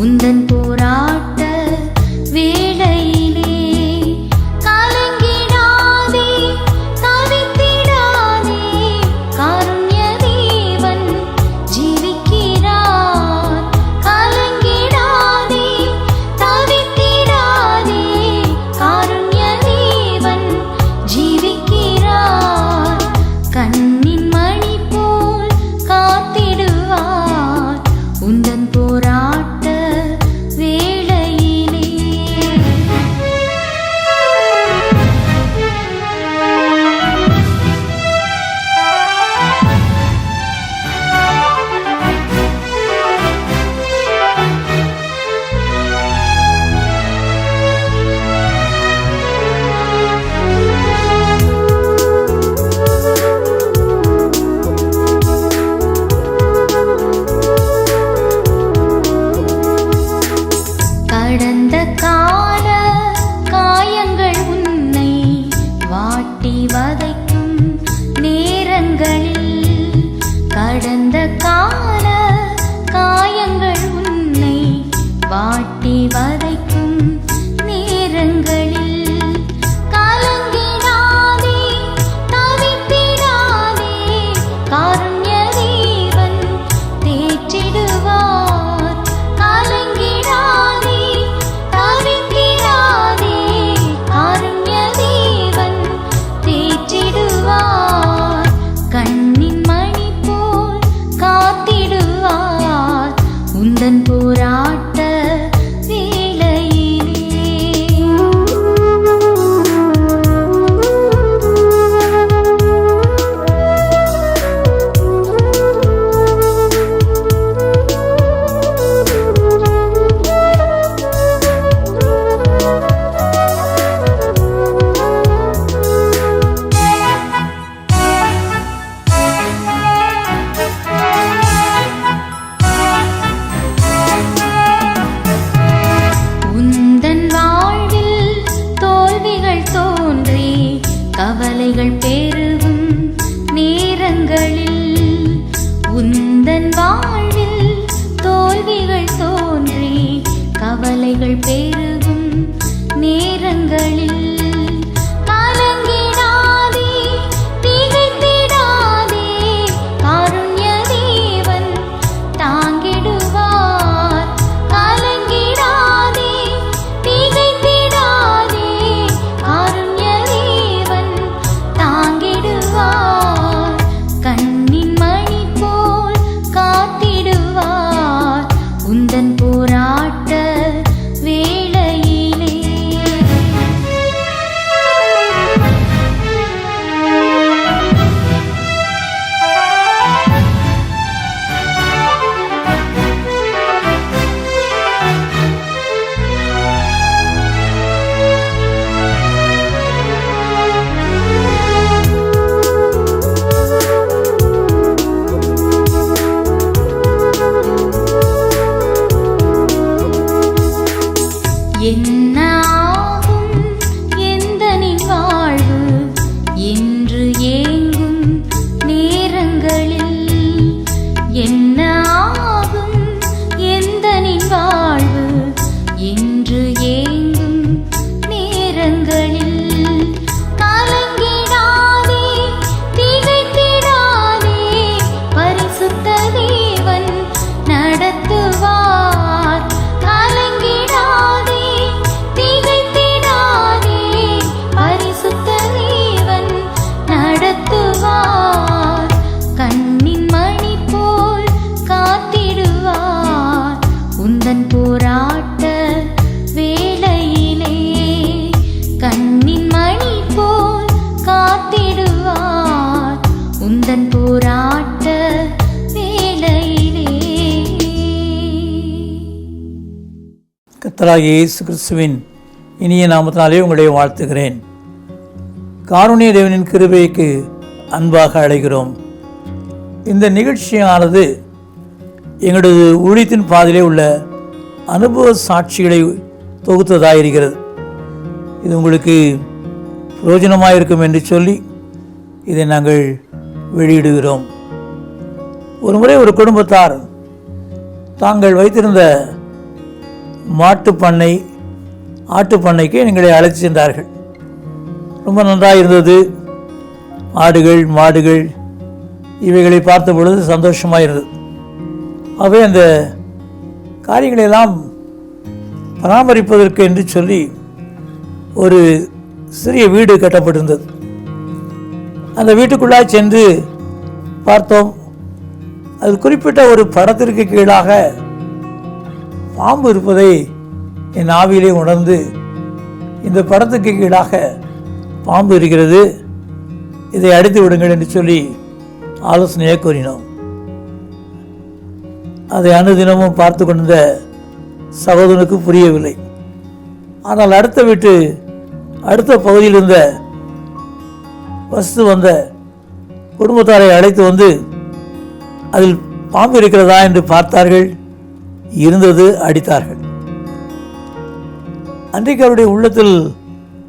உந்தன் போற கவலைகள் பெருகும் நேரங்களில் உந்தன் வாழ்வில் தோல்விகள் தோன்றி கவலைகள் பெரு கர்த்தராகிய இயேசு கிறிஸ்துவின் இனிய நாமத்தினாலே உங்களை வாழ்த்துகிறேன். காருண்ய தேவனின் கிருபைக்கு அன்பாக அழைகிறோம் இந்த நிகழ்ச்சியானது எங்களது ஊழியத்தின் பாதையிலே உள்ள அனுபவ சாட்சிகளை தொகுத்ததாக இருக்கிறது இது உங்களுக்கு பிரயோஜனமாக இருக்கும் என்று சொல்லி இதை நாங்கள் வெளியிடுகிறோம். ஒரு முறை ஒரு குடும்பத்தார் தாங்கள் வைத்திருந்த மாட்டுப் பண்ணை ஆட்டுப் பண்ணைக்கு எங்களை அழைத்து சென்றார்கள். ரொம்ப நன்றாக இருந்தது ஆடுகள் மாடுகள் இவைகளை பார்த்த பொழுது சந்தோஷமாக இருந்தது ஆகவே அந்த காரியங்களெல்லாம் பராமரிப்பதற்கு என்று சொல்லி ஒரு சிறிய வீடு கட்டப்பட்டிருந்தது. அந்த வீட்டுக்குள்ளாய் சென்று பார்த்தோம். அது குறிப்பிட்ட ஒரு படத்திற்கு கீழாக பாம்பு இருப்பதை என் ஆவியிலே உணர்ந்து இந்த படத்துக்கு கீழாக பாம்பு இருக்கிறது. இதை அடித்து விடுங்கள் என்று சொல்லி ஆலோசனையை கூறினோம். அதை அனுதினமும் பார்த்து கொண்டிருந்த சகோதரனுக்கு புரியவில்லை. ஆனால் அடுத்த வீட்டு அடுத்த பகுதியில் இருந்த வசித்து வந்த குடும்பத்தாரை அழைத்து வந்து அதில் பாம்பு இருக்கிறதா என்று பார்த்தார்கள். இருந்தது அடித்தார்கள். அன்றைக்கு அவருடைய உள்ளத்தில்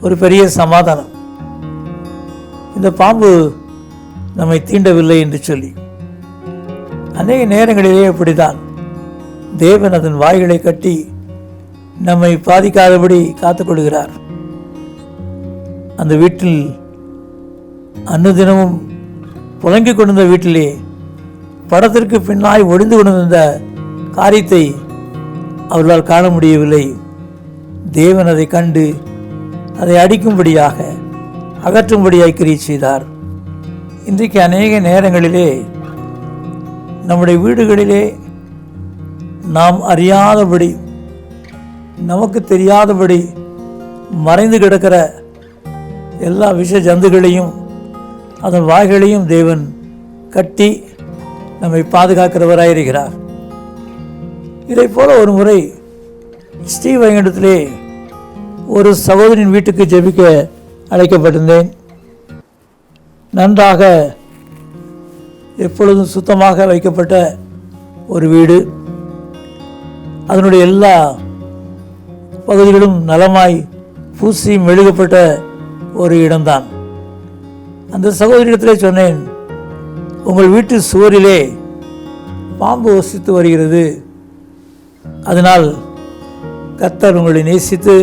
ஒரு பெரிய சமாதானம். இந்த பாம்பு நம்மை தீண்டவில்லை என்று சொல்லி அநேக நேரங்களிலே அப்படித்தான் தேவன் அதன் வாய்களை கட்டி நம்மை பாதிக்காதபடி காத்துக்கொள்கிறார் அந்த வீட்டில் அன்னதினமும் புலங்கிக் கொண்டிருந்த வீட்டிலே படத்திற்கு பின்னாய் ஒளிந்து கொண்டிருந்த காரியத்தை அவர்களால் காண முடியவில்லை. தேவன் அதை கண்டு அதை அடிக்கும்படியாக அகற்றும்படியாய் கிரியை செய்தார். இன்றைக்கு அநேக நேரங்களிலே நம்முடைய வீடுகளிலே நாம் அறியாதபடி நமக்கு தெரியாதபடி மறைந்து கிடக்கிற எல்லா விஷ ஜந்துகளையும் அதன் வாய்களையும் தேவன் கட்டி நம்மை பாதுகாக்கிறவராயிருக்கிறார். இதை போல ஒரு முறை ஸ்ரீவைகுண்டத்திலே ஒரு சகோதரின் வீட்டுக்கு ஜெபிக்க அழைக்கப்பட்டிருந்தேன். நன்றாக எப்பொழுதும் சுத்தமாக வைக்கப்பட்ட ஒரு வீடு. அதனுடைய எல்லா பகுதிகளும் நலமாய் பூசி மெழுகப்பட்ட ஒரு இடம்தான். அந்த சகோதரிடத்திலே சொன்னேன் உங்கள் வீட்டு சுவரிலே பாம்பு வசித்து வருகிறது. அதனால் கத்தர் உங்களை நேசித்து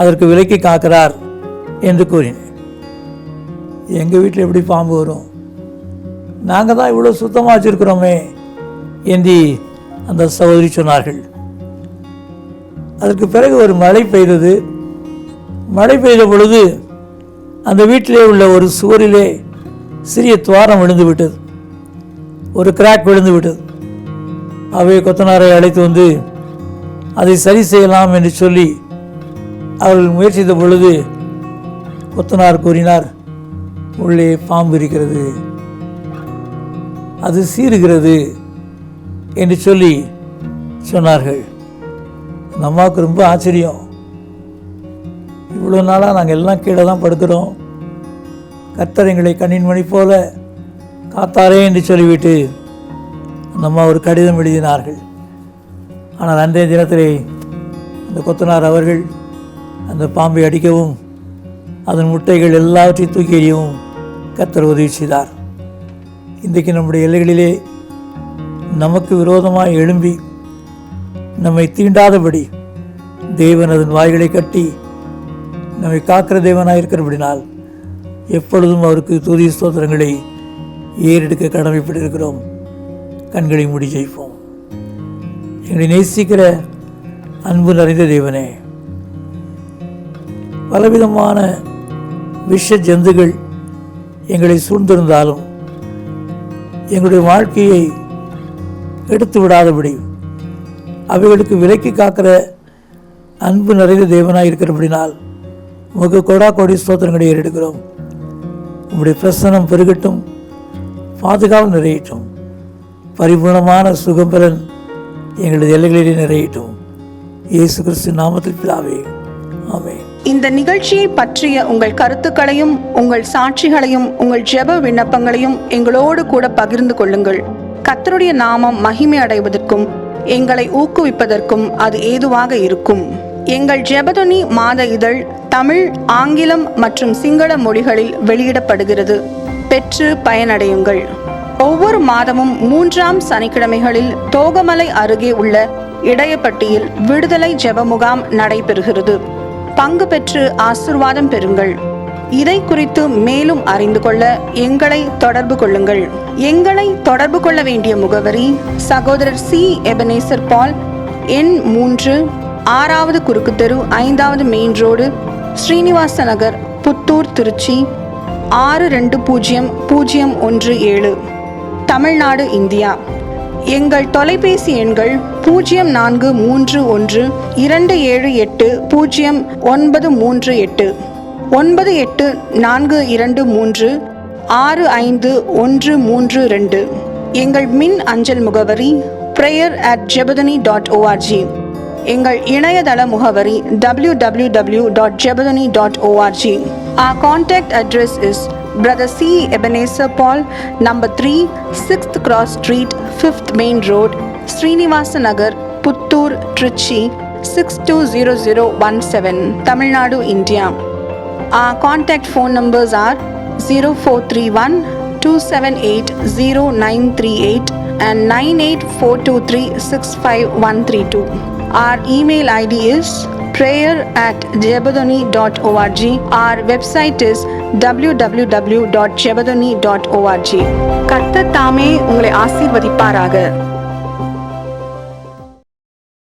அதற்கு விலக்கி காக்கிறார் என்று கூறினேன். எங்கள் வீட்டில் எப்படி பாம்பு வரும்? நாங்கள் தான் இவ்வளோ சுத்தமாக வச்சுருக்கிறோமே என்று அந்த சகோதரி சொன்னார்கள். அதற்கு பிறகு ஒரு மழை பெய்தது. மழை பெய்த பொழுது அந்த வீட்டிலே உள்ள ஒரு சுவரிலே சிறிய துவாரம் விழுந்து விட்டது ஒரு கிராக் விழுந்து விட்டது அவை கொத்தனாரை அழைத்து வந்து அதை சரி செய்யலாம் என்று சொல்லி அவர்கள் முயற்சித்த பொழுது கொத்தனார் கூறினார் உள்ளே பாம்பு இருக்கிறது அது சீருகிறது என்று சொல்லி சொன்னார்கள். அந்த அம்மாவுக்கு ரொம்ப ஆச்சரியம். இவ்வளோ நாளாக நாங்கள் எல்லாம் கீழே தான் படுக்கிறோம். கர்த்தர் எங்களை கண்ணின் மணி போல காத்தாரே என்று சொல்லிவிட்டு நம்ம அம்மா ஒரு கடிதம் எழுதினார்கள். ஆனால் அன்றைய தினத்திலே அந்த கொத்தனார் அவர்கள் அந்த பாம்பை அடிக்கவும் அதன் முட்டைகள் எல்லாவற்றையும் தூக்கி எறியவும் கத்தர் உதவி செய்தார். இன்றைக்கு நம்முடைய எல்லைகளிலே நமக்கு விரோதமாக எழும்பி நம்மை தீண்டாதபடி தேவன் அதன் வாய்களை கட்டி நம்மை காக்கிற தேவனாக இருக்கிறபடினால் எப்பொழுதும் அவருக்கு துதி ஸ்தோத்திரங்களை ஏறெடுக்க கடமைப்பட்டிருக்கிறோம். கண்களை மூடி ஜெயிப்போம். எங்களை நேசிக்கிற அன்பு நிறைந்த தேவனே பலவிதமான விஷ ஜந்துகள் எங்களை சூழ்ந்திருந்தாலும் எங்களுடைய வாழ்க்கையை எடுத்து விடாதபடி அவைகளுக்கு விலக்கி காக்கிற அன்பு நிறைந்த தேவனாக இருக்கிறபடினால் உமக்கு கொடா கோடி ஸ்தோத்திரங்களை ஏறெடுக்கிறோம். உங்களுடைய பிரசனம் பெருகட்டும் பாதுகாவல் நிறையட்டும். பரிபூர்ணமான சுகபலன் எங்களது எல்லைகளிலே நிறையட்டும். இயேசு கிறிஸ்து நாமத்தில் பிதாவே ஆமே இந்த நிகழ்ச்சியை பற்றிய உங்கள் கருத்துக்களையும் உங்கள் சாட்சிகளையும் உங்கள் ஜெப விண்ணப்பங்களையும் எங்களோடு கூட பகிர்ந்து கொள்ளுங்கள். கத்தருடைய நாமம் மகிமை அடைவதற்கும் எங்களை ஊக்குவிப்பதற்கும் அது ஏதுவாக இருக்கும். எங்கள் ஜெபதுனி மாத இதழ் தமிழ் ஆங்கிலம் மற்றும் சிங்கள மொழிகளில் வெளியிடப்படுகிறது. பெற்று பயனடையுங்கள். ஒவ்வொரு மாதமும் மூன்றாம் சனிக்கிழமைகளில் தோகமலை அருகே உள்ள இடையப்பட்டியில் விடுதலை ஜெப முகாம் நடைபெறுகிறது. பங்கு பெற்று ஆசிர்வாதம் பெறுங்கள். இதை குறித்து மேலும் அறிந்து கொள்ள எங்களை தொடர்பு கொள்ளுங்கள். எங்களை தொடர்பு கொள்ள வேண்டிய முகவரி சகோதரர் சி. எபனேசர் பால் எண் மூன்று ஆறாவது குறுக்கு தெரு ஐந்தாவது மெயின் ரோடு ஸ்ரீனிவாச நகர் புத்தூர் திருச்சி ஆறு ரெண்டு பூஜ்ஜியம் பூஜ்ஜியம் ஒன்று ஏழு. தமிழ்நாடு இந்தியா. எங்கள் தொலைபேசி எண்கள் பூஜ்ஜியம் நான்கு மூன்று ஒன்று இரண்டு ஏழு எட்டு பூஜ்ஜியம் ஒன்பது மூன்று எட்டு. ஒன்பது எட்டு நான்கு இரண்டு மூன்று ஆறு ஐந்து ஒன்று மூன்று ரெண்டு. எங்கள் மின் அஞ்சல் முகவரி prayer at Jebathani dot ORG எங்கள் இணையதள முகவரி W W W dot Jebathani dot ORG Our contact address is Brother C. Ebenezer Paul, number 3, 6th Cross Street, 5th Main Road, Srinivasa Nagar, Puttur, Trichy, 620017, Tamil Nadu, India. Our contact phone numbers are 0431 278 0938 and 98423 65132. Our email ID is prayer at jebadoni.org. Our website is www.jebadoni.org. கர்த்தர் தாமே உங்களை ஆசீர்வதிப்பாராக